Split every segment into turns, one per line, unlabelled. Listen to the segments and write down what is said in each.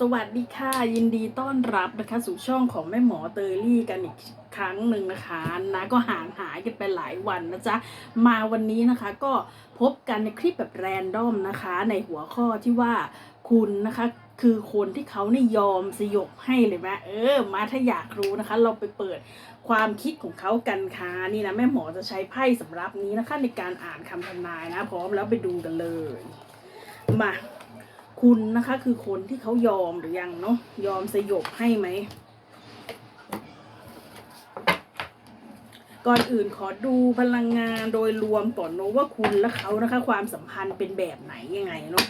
สวัสดีค่ะ ยินดีต้อนรับนะคะ สู่ช่องของแม่หมอเตอรี่กันอีกครั้งหนึ่งนะคะนะก็ห่างหายกันไปหลายวันนะจ๊ะ มาวันนี้นะคะก็พบกันในคลิปแบบแรนดอมนะคะ ในหัวข้อที่ว่าคุณนะคะคือคนที่เขาเนี่ยยอมสยบให้เลยไหมเออ มาถ้าอยากรู้นะคะ เราไปเปิดความคิดของเขากันค่ะนี่นะแม่หมอจะใช้ไพ่สำรับนี้นะคะ ในการอ่านคำทำนายนะ พร้อมแล้วไปดูกันเลย มา คุณนะคะ คือคนที่เขายอมหรือยังเนาะยอมสยบให้ไหมก่อนอื่นขอดูพลังงานโดยรวมก่อนเนอะว่าคุณและเขานะคะ ความสัมพันธ์เป็นแบบไหนยังไงเนาะ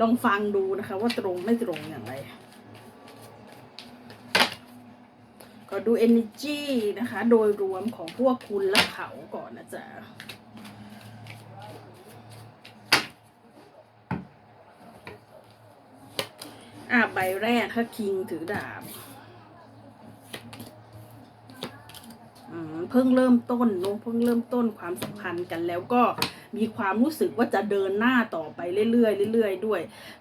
ลองฟังดูนะคะ ว่าตรงไม่ตรงอย่างไรก็ดู energy นะคะ โดยรวมของพวกคุณและเขาก่อนนะจ๊ะ อะใบแรกค่ะคิงถือดาบเพิ่งเริ่มต้นเนอะเพิ่งเริ่มต้นความสัมพันธ์กันแล้วก็มีความรู้สึกว่าจะเดินหน้าต่อไปเรื่อยๆเรื่อยๆด้วย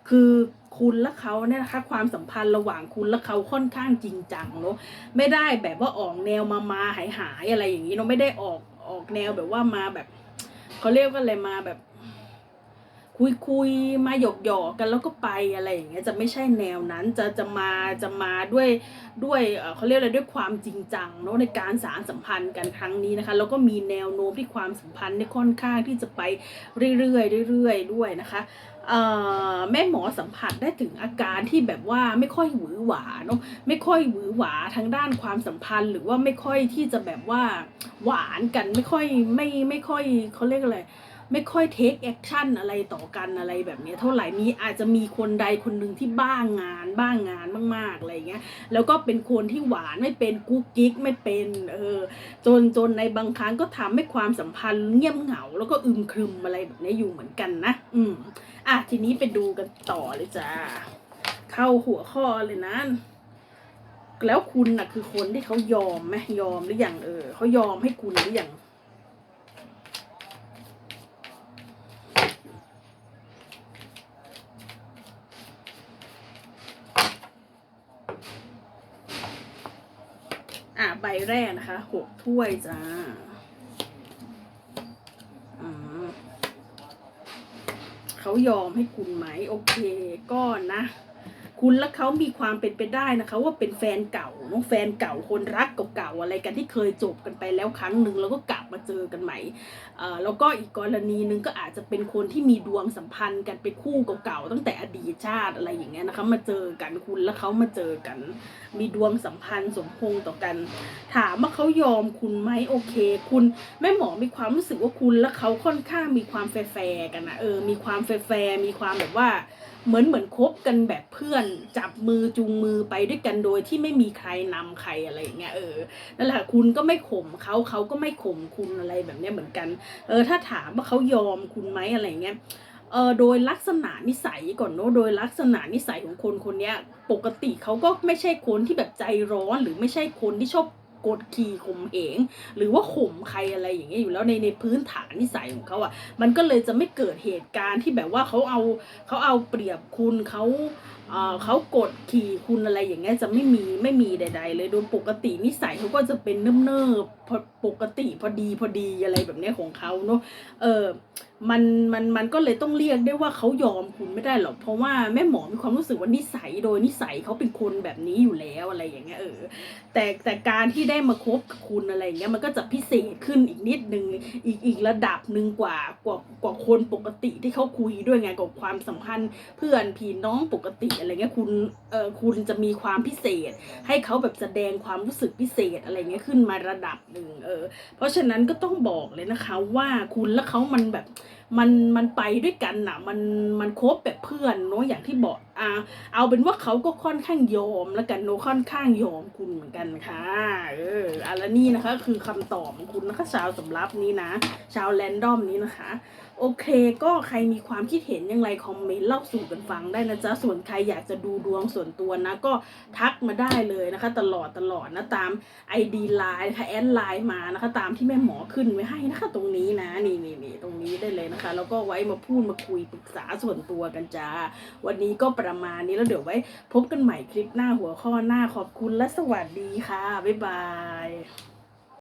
คือคุณและเขาเนี่ยนะคะความสัมพันธ์ระหว่างคุณและเขาค่อนข้างจริงจังเนอะไม่ได้แบบว่าออกแนวมามาหายหายอะไรอย่างนี้เนอะไม่ได้ออกออกแนวแบบว่ามาแบบเขาเรียกว่าอะไรมาแบบ คุยคุยมาหยอกหยอกกันแล้วก็ไปอะไรอย่างเงี้ยจะไม่ใช่แนวนั้นจะจะมาจะมาด้วยด้วยเขาเรียกอะไรด้วยความจริงจังเนาะในการสารสัมพันธ์กันครั้งนี้นะคะแล้วก็มีแนวโน้มที่ความสัมพันธ์เนี่ยค่อนข้างที่จะไปเรื่อยๆเรื่อยๆด้วยนะคะเอ่อแม่หมอสัมผัสได้ถึงอาการที่แบบว่าไม่ค่อยหวือหวาเนาะไม่ค่อยหวือหวาทางด้านความสัมพันธ์ หรือว่าไม่ค่อยที่จะแบบว่าหวานกันไม่ค่อยไม่ไม่ค่อยเขาเรียกอะไร ไม่ค่อยเทคแอคชั่นอะไรต่อกันอะไรแบบนี้เท่าไหร่มีอาจจะมีคนใดคนหนึ่งที่บ้างงานบ้างงานมากๆอะไรเงี้ยแล้วก็เป็นคนที่หวานไม่เป็นกุ๊กกิ๊กไม่เป็นเออจนจนในบางครั้งก็ทำให้ความสัมพันธ์เงียบเหงา แล้วก็อึมครึมอะไรแบบนี้อยู่เหมือนกันนะ อืมอะทีนี้ไปดูกันต่อเลยจ้าเข้าหัวข้อเลยนะแล้วคุณน่ะคือคนที่เขายอมไหมยอมหรืออยังเออเขายอมให้คุณหรือยัง อะใบแรกนะคะหกถ้วยจ้าเขายอมให้คุณไหม โอเคก็นะ คุณและเขามีความเป็นไปได้นะคะ ว่าเป็นแฟนเก่าเนอะแฟนเก่าคนรักเก่าๆอะไรกันที่เคยจบกันไปแล้วครั้งหนึ่งแล้วก็กลับมาเจอกันใหม่เอ่อแล้วก็อีกกรณีหนึ่งก็อาจจะเป็นคนที่มีดวงสัมพันธ์กันเป็นคู่เก่าๆตั้งแต่อดีตชาติอะไรอย่างเงี้ยนะคะมาเจอกันคุณและเขามาเจอกัน มีดวงสัมพันธ์สมพงษ์ต่อกัน ถามว่าเขายอมคุณไหมโอเค คุณแม่หมอมีความรู้สึกว่าคุณและเขาค่อนข้างมีความแฟร์ๆกันนะเออมีความแฟร์ๆมีความแบบว่าเหมือนเหมือนคบกันแบบเพื่อนจับมือจูงมือไปด้วยกันโดยที่ไม่มีใครนำใครอะไรอย่างเงี้ยเออนั่นแหละคุณก็ไม่ข่มเขาเขาก็ไม่ข่มคุณอะไรแบบเนี้ยเหมือนกัน เออถ้าถามว่าเขายอมคุณไหมอะไรเงี้ยเออโดยลักษณะนิสัยก่อนเนอะโดยลักษณะนิสัยของคนคนนี้ปกติเขาก็ไม่ใช่คนที่แบบใจร้อนหรือไม่ใช่คนที่ชอบ กดขี่ข่มเหงหรือว่าข่มใครอะไรอย่างเงี้ยอยู่แล้วในในพื้นฐานนิสัยของเขาอะ่ะมันก็เลยจะไม่เกิดเหตุการณ์ที่แบบว่าเขาเอาเขาเอาเปรียบคุณเขา เขากดขี่คุณอะไรอย่างเงี้ยจะไม่มีไม่มีใด ๆ เลยโดยปกตินิสัยเขาก็จะเป็นเนิบๆปกติพอดีพอดีอะไรแบบเนี้ยของเขาเนาะเออมันมันมันก็เลยต้องเรียกได้ว่าเขายอมคุณไม่ได้หรอกเพราะว่าแม่หมอมีความรู้สึกว่านิสัยโดยนิสัยเขาเป็นคนแบบนี้อยู่แล้วอะไรอย่างเงี้ยเออแต่แต่การที่ได้มาคบกับคุณอะไรอย่างเงี้ยมันก็จะพิเศษขึ้นอีกนิดนึงอีกอีกระดับหนึ่งกว่ากว่ากว่าคนปกติที่เขาคุยด้วยไงกับความสัมพันธ์เพื่อนพี่น้องปกติอะไรเงี้ยคุณเออคุณจะมีความพิเศษ ให้เขาแบบแสดงความรู้สึกพิเศษอะไรเงี้ยขึ้นมาระดับหนึ่งเออเพราะฉะนั้นก็ต้องบอกเลยนะคะว่าคุณและเขามันแบบ มันมันไปด้วยกันนะมันมันคบแบบเพื่อนเนาะอย่างที่บอกอ่าเอาเป็นว่าเขาก็ค่อนข้างยอมแล้วกันเนาะค่อนข้างยอมคุณเหมือนกันค่ะเอออะแล้วนี่นะคะ คือคำตอบของคุณนะคะชาวสำรับนี้นะ ชาวแรนดอมนี้นะคะ โอเค ก็ใครมีความคิดเห็นย่างไรคอมเมนต์เล่าสู่กันฟังได้นะจ๊ะส่วนใครอยากจะดูดวงส่วนตัวนะ ก็ทักมาได้เลยนะคะ ตลอดตลอดนะตาม ID ไลน์นะคะแอดไลน์มานะคะ ตามที่แม่หมอขึ้นไว้ให้นะคะ ตรงนี้นะนี่นี่นี่ตรงนี้ได้เลยนะนะคะ แล้วก็ไว้มาพูดมาคุยปรึกษาส่วนตัวกันจ้า วันนี้ก็ประมาณนี้แล้วเดี๋ยวไว้ พบกันใหม่คลิปหน้าหัวข้อหน้าขอบคุณและสวัสดีค่ะ บ๊ายบาย